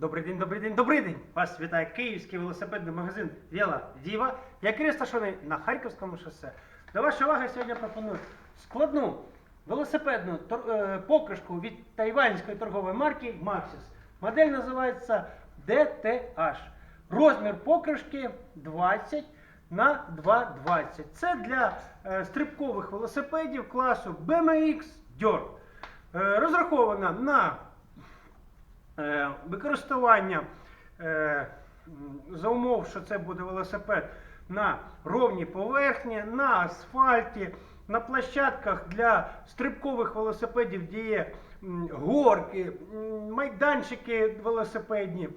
Добрий день, добрий день, добрий день! Вас вітає київський велосипедний магазин Віла Діва, який розташований на Харківському шосе. До вашої уваги сьогодні пропоную складну велосипедну е, покришку від тайванської торгової марки Maxis. Модель називається DTH. Розмір покришки 20 на 2,20. Це для е, стрибкових велосипедів класу BMX Dirt. Е, розрахована на використання е, за умов, що це буде велосипед на ровній поверхні, на асфальті, на площадках для стрибкових велосипедів, де є горки, майданчики велосипедні.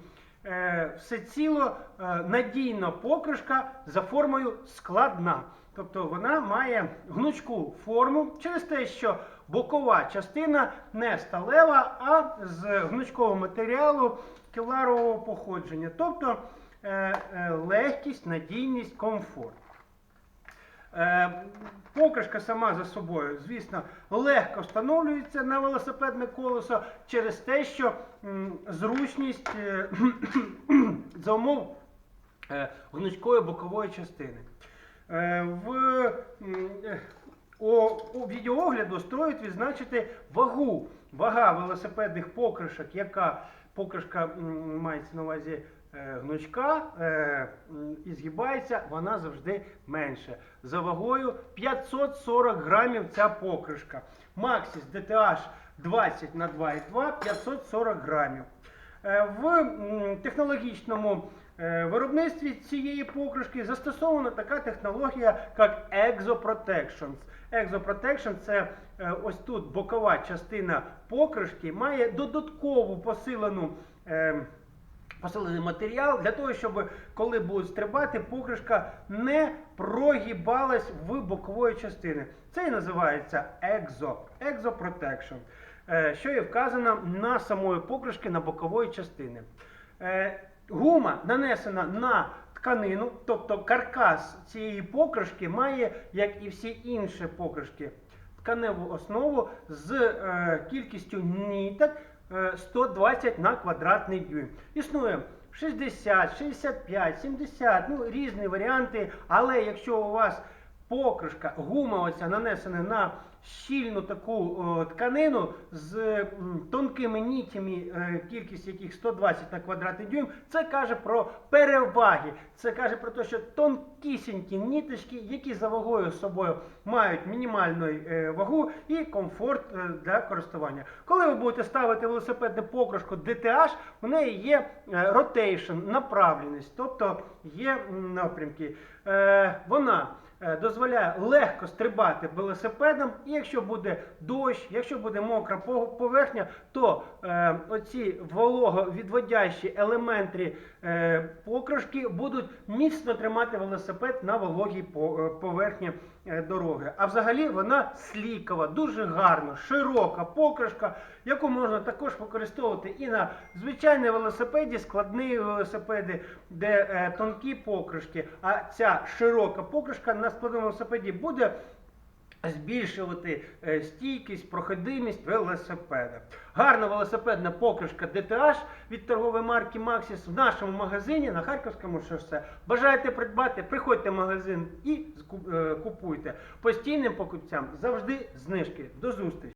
Е, Все ціло е, надійна покришка за формою складна. Тобто вона має гнучку форму через те, що бокова частина не сталева, а з гнучкового матеріалу кевларового походження. Тобто е, е, легкість, надійність, комфорт. Е, Покришка сама за собою, звісно, легко встановлюється на велосипедне колесо через те, що зручність за умов гнучкої бокової частини. В у, у відеоогляду стоїть відзначити вагу. Вага велосипедних покришок, яка покришка мається на увазі е, гнучка е, і згибається, вона завжди менше. За вагою 540 грамів ця покришка. Maxis DTH 20 на 2,2 540 грамів. Е, В технологічному е, виробництві цієї покришки застосована така технологія, як Exoprotections. Exoprotection це е, ось тут бокова частина покришки, має додаткову посилену. е, Посилений матеріал для того, щоб коли будуть стрибати, покришка не прогибалась в бокової частини. Це і називається Exo, Exo Protection, е, що є вказано на самої покришки на бокової частини. Е, Гума нанесена на тканину, тобто каркас цієї покришки має, як і всі інші покришки, тканеву основу з е, кількістю ніток е, 120 на квадратний дюйм. Існує 60, 65, 70, ну різні варіанти, але якщо у вас покришка, гума оця нанесена на щільну таку о, тканину з м, тонкими нітями, е, кількість яких 120 на квадратний дюйм, це каже про переваги. Це каже про те, що тонкісінькі ніточки, які за вагою собою мають мінімальну е, вагу і комфорт е, для користування. Коли ви будете ставити велосипедну покришку DTH, у неї є е, направленість, тобто є напрямки. Е, Вона дозволяє легко стрибати велосипедом, і якщо буде дощ, якщо буде мокра по- поверхня, то е, оці вологовідводящі елементи е, покришки будуть міцно тримати велосипед на вологій е, поверхні. е, дороги. А взагалі вона слікова, дуже гарна, широка покришка, яку можна також використовувати і на звичайній велосипеді, складні велосипеди, де е, тонкі покришки. А ця широка покришка на складному велосипеді буде збільшувати е, стійкість, проходимість велосипеда. Гарна велосипедна покришка DTH від торгової марки Maxis в нашому магазині на Харківському шосе. Бажаєте придбати, приходьте в магазин і е, купуйте. Постійним покупцям завжди знижки. До зустрічі!